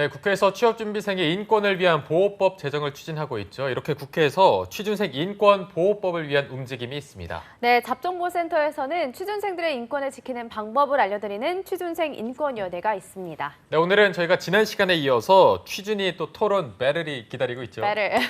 네, 국회에서 취업준비생의 인권을 위한 보호법 제정을 추진하고 있죠. 이렇게 국회에서 취준생 인권 보호법을 위한 움직임이 있습니다. 네, 잡정보센터에서는 취준생들의 인권을 지키는 방법을 알려드리는 취준생 인권위원회가 있습니다. 네, 오늘은 저희가 지난 시간에 이어서 취준이 또 토론 배럴이 기다리고 있죠. 배를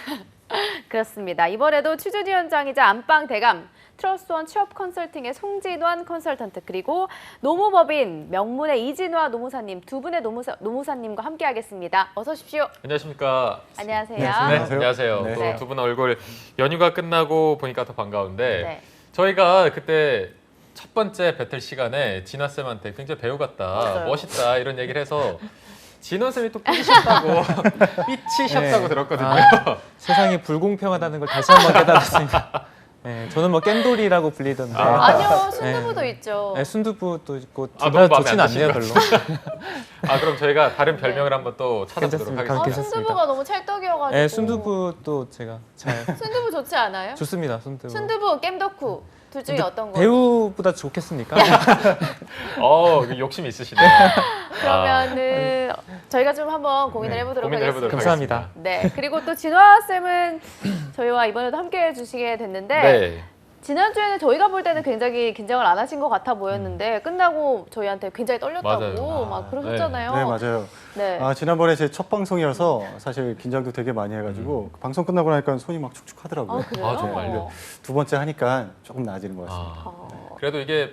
그렇습니다. 이번에도 취준 위원장이자 안방 대감 트러스원 취업 컨설팅의 송진환 컨설턴트 그리고 노무법인 명문의 이진화 노무사님 두 분의 노무사, 노무사님과 함께하겠습니다. 어서 오십시오. 안녕하십니까? 안녕하세요. 네, 안녕하세요. 안녕하세요. 네. 네. 또두분 얼굴 연휴가 끝나고 보니까 더 반가운데 네. 저희가 그때 첫 번째 배틀 시간에 진화 쌤한테 굉장히 배우 같다, 맞아요. 멋있다 이런 얘기를 해서 진원 쌤이 또 삐치셨다고 삐치셨다고 네. 들었거든요. 아, 세상이 불공평하다는 걸 다시 한 번 깨달았습니다. 네, 저는 뭐 겜돌이라고 불리던데 아. 아니요, 순두부도 있죠. 네, 순두부도 있고 아, 둘다 너무 마음에 좋진 안 않네요 별로. 아 그럼 저희가 다른 별명을 한번 또 찾아보도록 괜찮습니다. 아, 하겠습니다. 괜찮습니다. 순두부가 너무 찰떡이어가지고. 네, 순두부도 제가 잘 순두부 좋지 않아요? 좋습니다. 순두부. 순두부, 겜덕후 둘 중에 근데 어떤 거? 배우보다 좋겠습니까? 어 욕심 있으시네. 그러면은 저희가 좀 한번 고민을 네, 해보도록 고민을 하겠습니다. 감사합니다. 네, 그리고 또 진화 쌤은 저희와 이번에도 함께 해주시게 됐는데 네. 지난주에는 저희가 볼 때는 굉장히 긴장을 안 하신 것 같아 보였는데 끝나고 저희한테 굉장히 떨렸다고 맞아요. 막 아, 그러셨잖아요. 네 맞아요. 네. 아 지난번에 제 첫 방송이어서 사실 긴장도 되게 많이 해가지고 방송 끝나고 나니까 손이 막 축축하더라고요. 아, 그래요? 아, 정말요? 두 번째 하니까 조금 나아지는 것 같습니다. 아, 어, 그래도 이게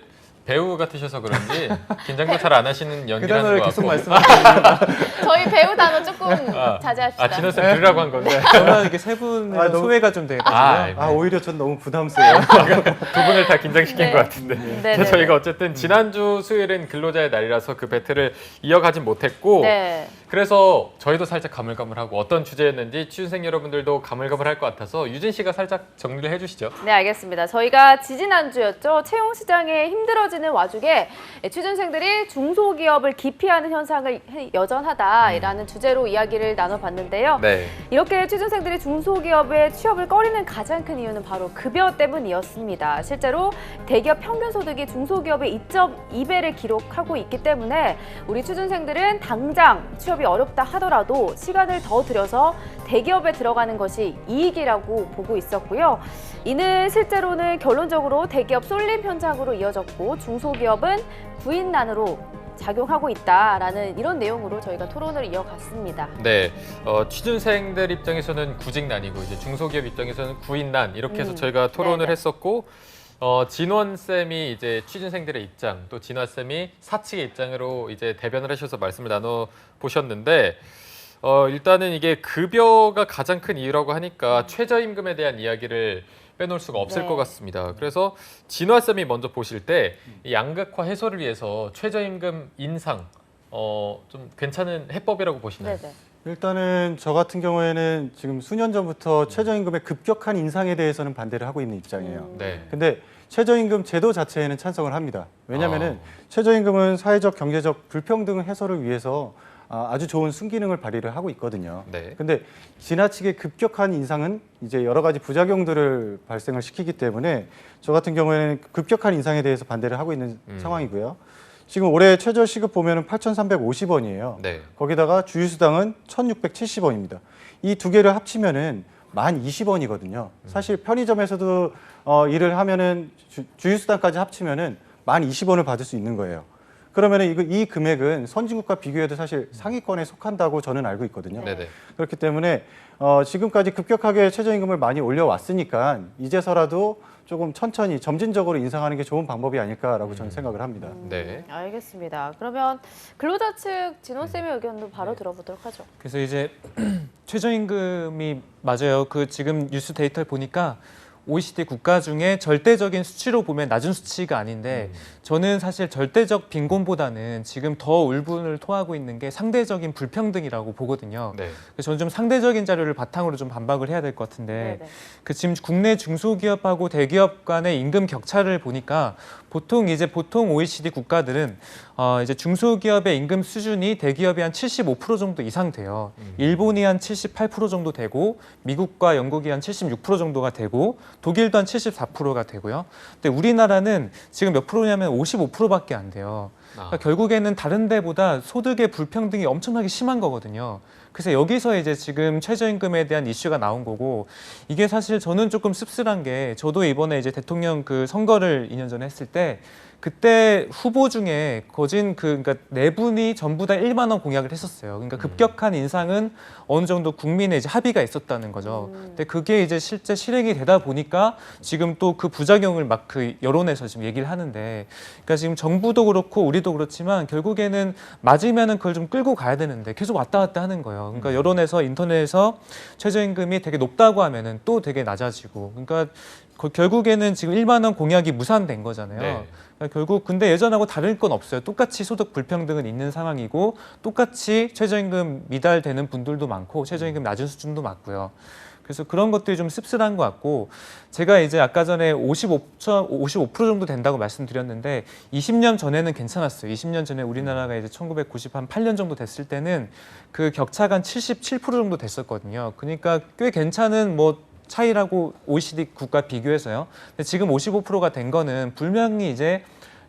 배우 같으셔서 그런지 긴장도 잘 안 하시는 그 연기라는 단어를 것 계속 같고. 말씀하시는 저희 배우 단어 조금 아, 자제합시다. 아 진원 쌤 들으라고 한 건데 저는 이게 세 분의 아, 너무- 소외가 좀 돼가지고요. 아, 아 오히려 전 너무 부담스러워요. 두 분을 다 긴장시킨 네. 것 같은데. 네, 자, 네, 저희가 네. 어쨌든 지난주 수요일은 근로자의 날이라서 그 배틀을 이어가진 못했고 네. 그래서 저희도 살짝 가물가물하고 어떤 주제였는지 취준생 여러분들도 가물가물할 것 같아서 유진 씨가 살짝 정리를 해주시죠. 네, 알겠습니다. 저희가 지지난주였죠. 채용 시장에 힘들어지는 와중에 취준생들이 중소기업을 기피하는 현상을 여전하다라는 주제로 이야기를 나눠봤는데요. 네. 이렇게 취준생들이 중소기업에 취업을 꺼리는 가장 큰 이유는 바로 급여 때문이었습니다. 실제로 대기업 평균 소득이 중소기업의 2.2배를 기록하고 있기 때문에 우리 취준생들은 당장 취업 이 어렵다 하더라도 시간을 더 들여서 대기업에 들어가는 것이 이익이라고 보고 있었고요. 이는 실제로는 결론적으로 대기업 쏠림 현상으로 이어졌고 중소기업은 구인난으로 작용하고 있다라는 이런 내용으로 저희가 토론을 이어갔습니다. 네, 어, 취준생들 입장에서는 구직난이고 이제 중소기업 입장에서는 구인난 이렇게 해서 음, 저희가 토론을 네네. 했었고 어, 진원 쌤이 이제 취준생들의 입장 또 진화 쌤이 사측의 입장으로 이제 대변을 하셔서 말씀을 나눠 보셨는데 어, 일단은 이게 급여가 가장 큰 이유라고 하니까 최저임금에 대한 이야기를 빼놓을 수가 없을 네. 것 같습니다. 그래서 진화 쌤이 먼저 보실 때이 양극화 해소를 위해서 최저임금 인상 어, 좀 괜찮은 해법이라고 보시나요? 네네. 일단은 저 같은 경우에는 지금 수년 전부터 최저임금의 급격한 인상에 대해서는 반대를 하고 있는 입장이에요. 음. 네. 근데 최저임금 제도 자체에는 찬성을 합니다. 왜냐하면은 아. 최저임금은 사회적 경제적 불평등 해소를 위해서 아, 아주 좋은 순기능을 발휘를 하고 있거든요. 네. 근데 지나치게 급격한 인상은 이제 여러 가지 부작용들을 발생을 시키기 때문에 저 같은 경우에는 급격한 인상에 대해서 반대를 하고 있는 음. 상황이고요. 지금 올해 최저 시급 보면은 8,350원이에요. 네. 거기다가 주휴수당은 1,670원입니다. 이 두 개를 합치면은 만 20원이거든요. 사실 편의점에서도 어, 일을 하면은 주, 주휴수당까지 합치면은 만 20원을 받을 수 있는 거예요. 그러면은 이거 이 금액은 선진국과 비교해도 사실 상위권에 속한다고 저는 알고 있거든요. 네, 네. 그렇기 때문에 어, 지금까지 급격하게 최저임금을 많이 올려왔으니까 이제서라도 조금 천천히 점진적으로 인상하는 게 좋은 방법이 아닐까라고 저는 생각을 합니다. 네. 음, 알겠습니다. 그러면 근로자 측 진원 쌤의 의견도 바로 들어보도록 하죠. 그래서 이제 최저임금이 맞아요. 그 지금 뉴스 데이터를 보니까 OECD 국가 중에 절대적인 수치로 보면 낮은 수치가 아닌데 저는 사실 절대적 빈곤보다는 지금 더 울분을 토하고 있는 게 상대적인 불평등이라고 보거든요. 네. 그래서 저는 좀 상대적인 자료를 바탕으로 좀 반박을 해야 될 것 같은데 네네. 그 지금 국내 중소기업하고 대기업 간의 임금 격차를 보니까 보통 이제 보통 OECD 국가들은 어 이제 중소기업의 임금 수준이 대기업이 한 75% 정도 이상 돼요. 일본이 한 78% 정도 되고 미국과 영국이 한 76% 정도가 되고 독일도 한 74%가 되고요. 근데 우리나라는 지금 몇 프로냐면 55%밖에 안 돼요. 그러니까 결국에는 다른 데보다 소득의 불평등이 엄청나게 심한 거거든요. 그래서 여기서 이제 지금 최저임금에 대한 이슈가 나온 거고 이게 사실 저는 조금 씁쓸한 게 저도 이번에 이제 대통령 그 선거를 2년 전에 했을 때 그때 후보 중에 거진 그 그러니까 네 분이 전부 다 1만 원 공약을 했었어요. 그러니까 급격한 인상은 어느 정도 국민의 이제 합의가 있었다는 거죠. 근데 그게 이제 실제 실행이 되다 보니까 지금 또 그 부작용을 막 그 여론에서 지금 얘기를 하는데 그러니까 지금 정부도 그렇고 우리도 그렇지만 결국에는 맞으면은 그걸 좀 끌고 가야 되는데 계속 왔다 갔다 하는 거예요. 그러니까 여론에서 인터넷에서 최저임금이 되게 높다고 하면은 또 되게 낮아지고 그러니까 거- 결국에는 지금 1만 원 공약이 무산된 거잖아요. 네. 그러니까 결국 근데 예전하고 다를 건 없어요. 똑같이 소득 불평등은 있는 상황이고 똑같이 최저임금 미달되는 분들도 많고 최저임금 낮은 수준도 많고요. 그래서 그런 것들이 좀 씁쓸한 것 같고 제가 이제 아까 전에 55, 55% 정도 된다고 말씀드렸는데 20년 전에는 괜찮았어요. 20년 전에 우리나라가 이제 1998년 8년 정도 됐을 때는 그 격차가 한 77% 정도 됐었거든요. 그러니까 꽤 괜찮은 뭐 차이라고 OECD 국가 비교해서요. 근데 지금 55%가 된 거는 분명히 이제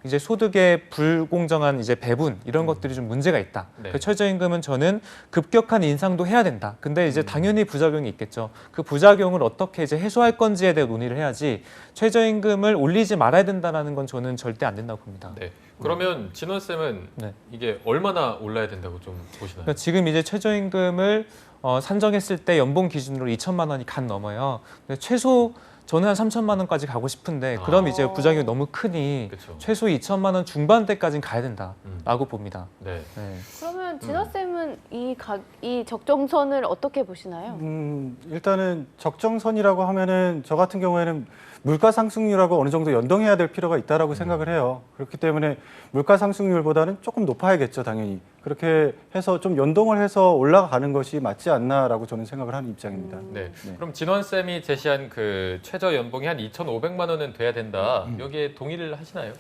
이제 소득의 불공정한 이제 배분 이런 것들이 좀 문제가 있다. 네. 그 최저임금은 저는 급격한 인상도 해야 된다. 근데 이제 당연히 부작용이 있겠죠. 그 부작용을 어떻게 이제 해소할 건지에 대해 논의를 해야지 최저임금을 올리지 말아야 된다라는 건 저는 절대 안 된다고 봅니다. 네. 그러면 진원 쌤은 네. 이게 얼마나 올라야 된다고 좀 보시나요? 그러니까 지금 이제 최저임금을 어, 산정했을 때 연봉 기준으로 2천만 원이 간 넘어요. 근데 최소 저는 한 3천만 원까지 가고 싶은데 그럼 아. 이제 부작용이 너무 크니 그렇죠. 최소 2천만 원 중반대까지는 가야 된다라고 음. 봅니다. 네. 네. 그러면 진호 쌤은 이, 가, 이 적정선을 어떻게 보시나요? 음, 일단은 적정선이라고 하면은 저 같은 경우에는 물가 상승률하고 어느 정도 연동해야 될 필요가 있다라고 생각을 해요. 그렇기 때문에 물가 상승률보다는 조금 높아야겠죠, 당연히. 그렇게 해서 좀 연동을 해서 올라가는 것이 맞지 않나라고 저는 생각을 하는 입장입니다. 네. 네. 그럼 진원 쌤이 제시한 그 최저 연봉이 한 2,500만 원은 돼야 된다. 음. 여기에 동의를 하시나요?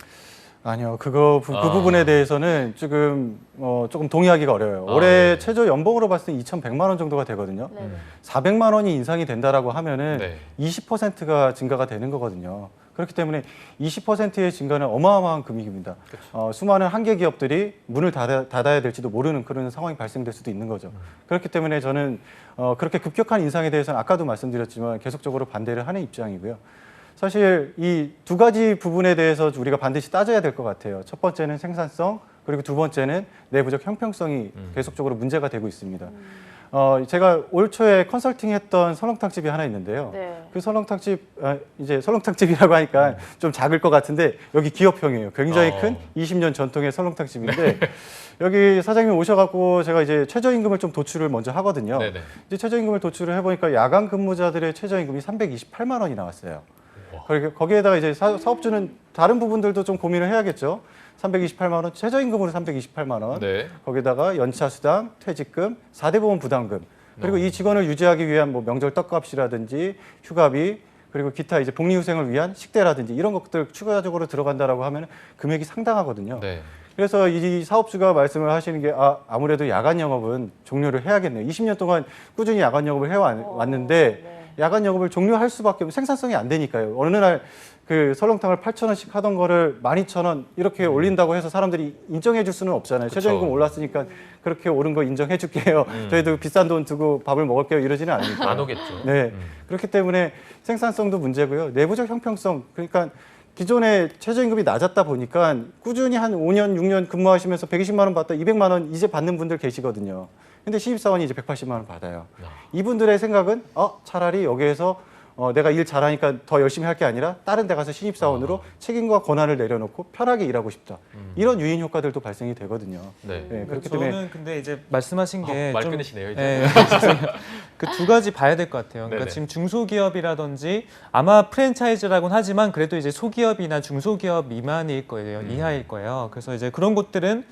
아니요, 그거 부, 그 아. 부분에 대해서는 지금 어, 조금 동의하기가 어려워요. 아, 올해 네. 최저 연봉으로 봤을 때 2,100만 원 정도가 되거든요. 네. 400만 원이 인상이 된다라고 하면은 네. 20%가 증가가 되는 거거든요. 그렇기 때문에 20%의 증가는 어마어마한 금액입니다. 그렇죠. 어, 수많은 한계 기업들이 문을 닫아, 닫아야 될지도 모르는 그런 상황이 발생될 수도 있는 거죠. 그렇기 때문에 저는 어, 그렇게 급격한 인상에 대해서는 아까도 말씀드렸지만 계속적으로 반대를 하는 입장이고요. 사실 이 두 가지 부분에 대해서 우리가 반드시 따져야 될 것 같아요. 첫 번째는 생산성, 그리고 두 번째는 내부적 형평성이 음. 계속적으로 문제가 되고 있습니다. 어, 제가 올 초에 컨설팅 했던 설렁탕집이 하나 있는데요. 네. 그 설렁탕집 아, 이제 설렁탕집이라고 하니까 좀 작을 것 같은데 여기 기업형이에요. 굉장히 어. 큰 20년 전통의 설렁탕집인데 여기 사장님 오셔갖고 제가 이제 최저임금을 좀 도출을 먼저 하거든요. 네네. 이제 최저임금을 도출을 해보니까 야간 근무자들의 최저임금이 328만 원이 나왔어요. 거기에다가 이제 사, 사업주는 다른 부분들도 좀 고민을 해야겠죠. 328만 원 최저임금으로 328만 원. 네. 거기다가 연차 수당, 퇴직금, 4대 보험 부담금. 그리고 어. 이 직원을 유지하기 위한 뭐 명절 떡값이라든지 휴가비 그리고 기타 이제 복리후생을 위한 식대라든지 이런 것들 추가적으로 들어간다라고 하면 금액이 상당하거든요. 네. 그래서 이 사업주가 말씀을 하시는 게 아, 아무래도 야간 영업은 종료를 해야겠네요. 20년 동안 꾸준히 야간 영업을 해왔는데 네. 야간 영업을 종료할 수밖에 없 생산성이 안 되니까요. 어느 날 그 설렁탕을 8,000원씩 하던 거를 12,000원 이렇게 올린다고 해서 사람들이 인정해 줄 수는 없잖아요. 음. 그쵸. 최저임금 올랐으니까 그렇게 오른 거 인정해 줄게요. 음. 저희도 비싼 돈 두고 밥을 먹을게요. 이러지는 않으니까. 안 오겠죠. 네. 음. 그렇기 때문에 생산성도 문제고요. 내부적 형평성. 그러니까 기존에 최저임금이 낮았다 보니까 꾸준히 한 5년, 6년 근무하시면서 120만 원 받다 200만 원 이제 받는 분들 계시거든요. 근데 신입사원이 이제 180만 원 받아요. 아. 이분들의 생각은 어, 차라리 여기에서 어, 내가 일 잘하니까 더 열심히 할 게 아니라 다른 데 가서 신입사원으로 책임과 권한을 내려놓고 편하게 일하고 싶다. 음. 이런 유인 효과들도 발생이 되거든요. 네. 네, 그렇기 저는 때문에 근데 이제 말씀하신 어, 게말 좀 끊으시네요, 이제. 네, 그 두 가지 봐야 될 것 같아요. 그러니까 네네. 지금 중소기업이라든지 아마 프랜차이즈라고는 하지만 그래도 이제 소기업이나 중소기업 미만일 거예요, 음. 이하일 거예요. 그래서 이제 그런 곳들은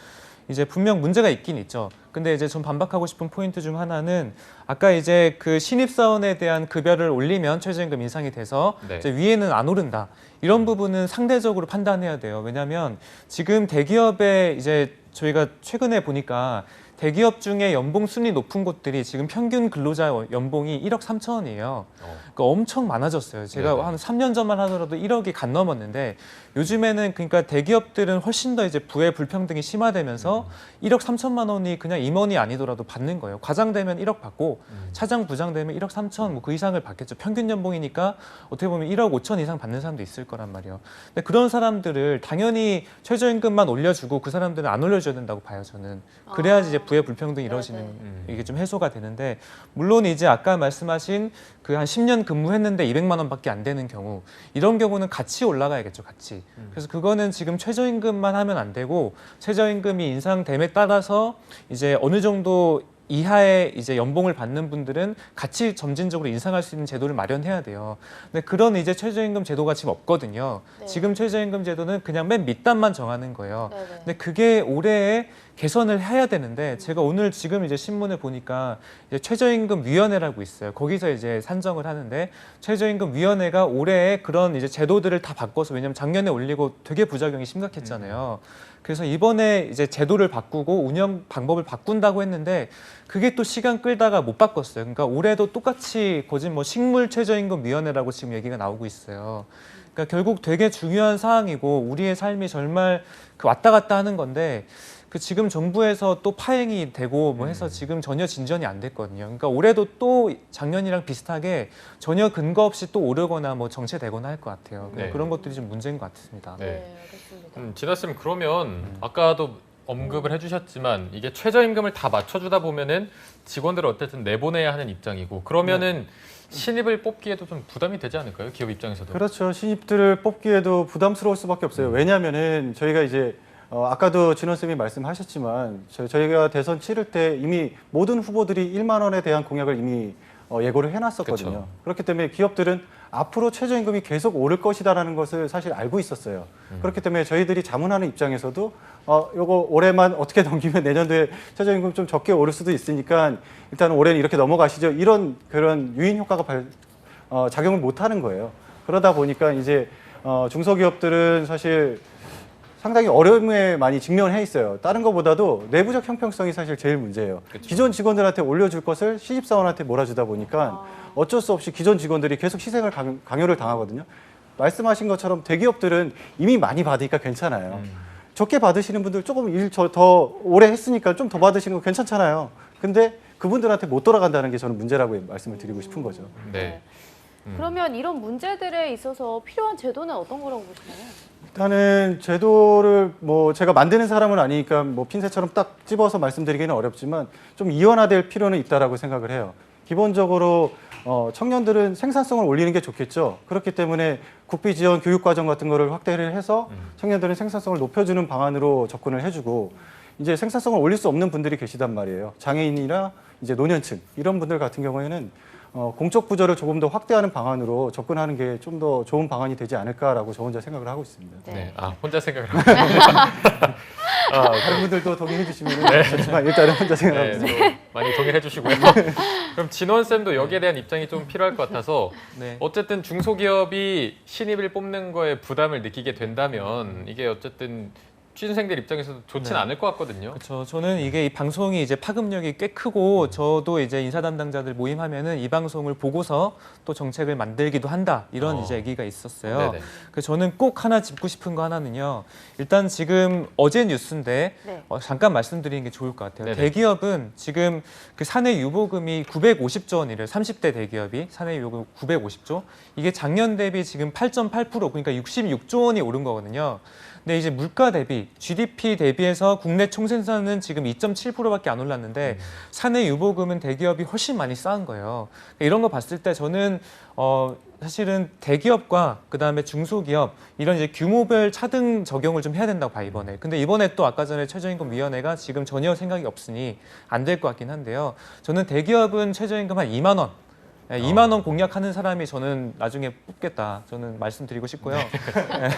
이제 분명 문제가 있긴 있죠. 근데 이제 좀 반박하고 싶은 포인트 중 하나는 아까 이제 그 신입사원에 대한 급여를 올리면 최저임금 인상이 돼서 네. 이제 위에는 안 오른다. 이런 부분은 상대적으로 판단해야 돼요. 왜냐하면 지금 대기업에 이제 저희가 최근에 보니까 대기업 중에 연봉 순위 높은 곳들이 지금 평균 근로자 연봉이 1억 3천원이에요. 어. 그러니까 엄청 많아졌어요. 제가 네네. 한 3년 전만 하더라도 1억이 간 넘었는데 요즘에는 그러니까 대기업들은 훨씬 더 이제 부의 불평등이 심화되면서 1억 3천만 원이 그냥 임원이 아니더라도 받는 거예요. 과장 되면 1억 받고 음. 차장 부장 되면 1억 3천 뭐 그 이상을 받겠죠. 평균 연봉이니까 어떻게 보면 1억 5천 이상 받는 사람도 있을 거란 말이에요. 근데 그런 사람들을 당연히 최저임금만 올려주고 그 사람들은 안 올려줘야 된다고 봐요. 저는 그래야지 이제 부의 불평등이 이루어지는 네네. 음. 이게 좀 해소가 되는데 물론 이제 아까 말씀하신 그 한 10년 근무했는데 200만 원밖에 안 되는 경우 이런 경우는 같이 올라가야겠죠, 같이. 음. 그래서 그거는 지금 최저임금만 하면 안 되고 최저임금이 인상됨에 따라서 이제 어느 정도 이하의 이제 연봉을 받는 분들은 같이 점진적으로 인상할 수 있는 제도를 마련해야 돼요. 근데 그런 이제 최저임금 제도가 지금 없거든요. 네. 지금 최저임금 제도는 그냥 맨 밑단만 정하는 거예요. 네 네. 근데 그게 올해에 개선을 해야 되는데 제가 오늘 지금 이제 신문을 보니까 이제 최저임금 위원회라고 있어요. 거기서 이제 산정을 하는데 최저임금 위원회가 올해에 그런 이제 제도들을 다 바꿔서 왜냐면 작년에 올리고 되게 부작용이 심각했잖아요. 그래서 이번에 이제 제도를 바꾸고 운영 방법을 바꾼다고 했는데 그게 또 시간 끌다가 못 바꿨어요. 그러니까 올해도 똑같이 거진 뭐 식물 최저임금 위원회라고 지금 얘기가 나오고 있어요. 그러니까 결국 되게 중요한 사항이고 우리의 삶이 정말 그 왔다 갔다 하는 건데 그 지금 정부에서 또 파행이 되고 뭐 해서 지금 전혀 진전이 안 됐거든요. 그러니까 올해도 또 작년이랑 비슷하게 전혀 근거 없이 또 오르거나 뭐 정체되거나 할 것 같아요. 네. 그런 것들이 좀 문제인 것 같습니다. 네. 네, 알겠습니다. 음, 진아 쌤 그러면 아까도 언급을 해주셨지만 이게 최저임금을 다 맞춰주다 보면은 직원들을 어쨌든 내보내야 하는 입장이고 그러면은 신입을 뽑기에도 좀 부담이 되지 않을까요? 기업 입장에서도. 그렇죠. 신입들을 뽑기에도 부담스러울 수밖에 없어요. 왜냐하면은 저희가 이제 어, 아까도 진원 쌤이 말씀하셨지만 저, 저희가 대선 치를 때 이미 모든 후보들이 1만 원에 대한 공약을 이미 어, 예고를 해놨었거든요. 그쵸. 그렇기 때문에 기업들은 앞으로 최저임금이 계속 오를 것이다라는 것을 사실 알고 있었어요. 그렇기 때문에 저희들이 자문하는 입장에서도 어, 요거 올해만 어떻게 넘기면 내년도에 최저임금 좀 적게 오를 수도 있으니까 일단 올해는 이렇게 넘어가시죠. 이런 그런 유인 효과가 발, 어, 작용을 못 하는 거예요. 그러다 보니까 이제 어, 중소기업들은 사실 상당히 어려움에 많이 직면해 있어요. 다른 것보다도 내부적 형평성이 사실 제일 문제예요. 그쵸. 기존 직원들한테 올려줄 것을 신입사원한테 몰아주다 보니까 어쩔 수 없이 기존 직원들이 계속 희생을 강- 강요를 당하거든요. 말씀하신 것처럼 대기업들은 이미 많이 받으니까 괜찮아요. 음. 적게 받으시는 분들 조금 일 더 오래 했으니까 좀 더 받으시는 거 괜찮잖아요. 근데 그분들한테 못 돌아간다는 게 저는 문제라고 말씀을 드리고 싶은 거죠. 네. 그러면 이런 문제들에 있어서 필요한 제도는 어떤 거라고 보시나요? 일단은 제도를 뭐 제가 만드는 사람은 아니니까 뭐 핀셋처럼 딱 집어서 말씀드리기는 어렵지만 좀 이원화될 필요는 있다라고 생각을 해요. 기본적으로 어, 청년들은 생산성을 올리는 게 좋겠죠. 그렇기 때문에 국비 지원 교육 과정 같은 거를 확대를 해서 청년들은 생산성을 높여주는 방안으로 접근을 해주고 이제 생산성을 올릴 수 없는 분들이 계시단 말이에요. 장애인이나 이제 노년층 이런 분들 같은 경우에는 어, 공적 부조를 조금 더 확대하는 방안으로 접근하는 게 좀 더 좋은 방안이 되지 않을까라고 저 혼자 생각을 하고 있습니다. 네. 네. 아 혼자 생각을 하고. 아, 다른 분들도 동의해 주시면 좋지만 일단은 혼자 생각하고 네, 있습니다. 또 많이 동의해 주시고요. 그럼 진원 쌤도 여기에 대한 입장이 좀 필요할 것 같아서 네. 어쨌든 중소기업이 신입을 뽑는 거에 부담을 느끼게 된다면 이게 어쨌든 취준생들 입장에서도 좋진 네. 않을 것 같거든요. 그렇죠. 저는 이게 이 방송이 이제 파급력이 꽤 크고 저도 이제 인사 담당자들 모임하면은 이 방송을 보고서 또 정책을 만들기도 한다 이런 어. 이제 얘기가 있었어요. 네네. 그래서 저는 꼭 하나 짚고 싶은 거 하나는요. 일단 지금 어제 뉴스인데 네. 어, 잠깐 말씀드리는 게 좋을 것 같아요. 네네. 대기업은 지금 그 사내 유보금이 950조 원이래요. 30대 대기업이 사내 유보금 950조. 이게 작년 대비 지금 8.8% 그러니까 66조 원이 오른 거거든요. 근데 이제 물가 대비 GDP 대비해서 국내 총생산은 지금 2.7%밖에 안 올랐는데 사내 유보금은 대기업이 훨씬 많이 쌓은 거예요. 그러니까 이런 거 봤을 때 저는 어 사실은 대기업과 그다음에 중소기업 이런 이제 규모별 차등 적용을 좀 해야 된다고 봐 이번에. 근데 이번에 또 아까 전에 최저임금 위원회가 지금 전혀 생각이 없으니 안 될 것 같긴 한데요. 저는 대기업은 최저임금 한 2만 원. 예, 2만 원 공약하는 사람이 저는 나중에 뽑겠다. 저는 말씀드리고 싶고요. 예,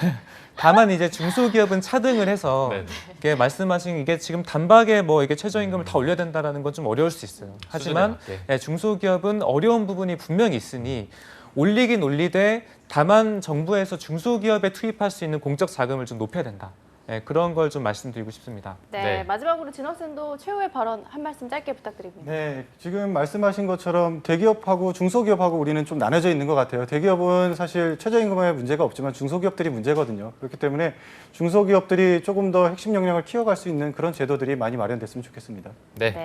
다만 이제 중소기업은 차등을 해서 네네. 이게 말씀하신 이게 지금 단박에 뭐 이게 최저임금을 다 올려야 된다라는 건 좀 어려울 수 있어요. 하지만 맞게. 예, 중소기업은 어려운 부분이 분명히 있으니 올리긴 올리되 다만 정부에서 중소기업에 투입할 수 있는 공적 자금을 좀 높여야 된다. 예, 그런 걸 좀 말씀드리고 싶습니다. 네, 네. 마지막으로 진원 쌤도 최후의 발언 한 말씀 짧게 부탁드립니다. 네, 지금 말씀하신 것처럼 대기업하고 중소기업하고 우리는 좀 나눠져 있는 것 같아요. 대기업은 사실 최저임금에 문제가 없지만 중소기업들이 문제거든요. 그렇기 때문에 중소기업들이 조금 더 핵심 역량을 키워갈 수 있는 그런 제도들이 많이 마련됐으면 좋겠습니다. 네. 네.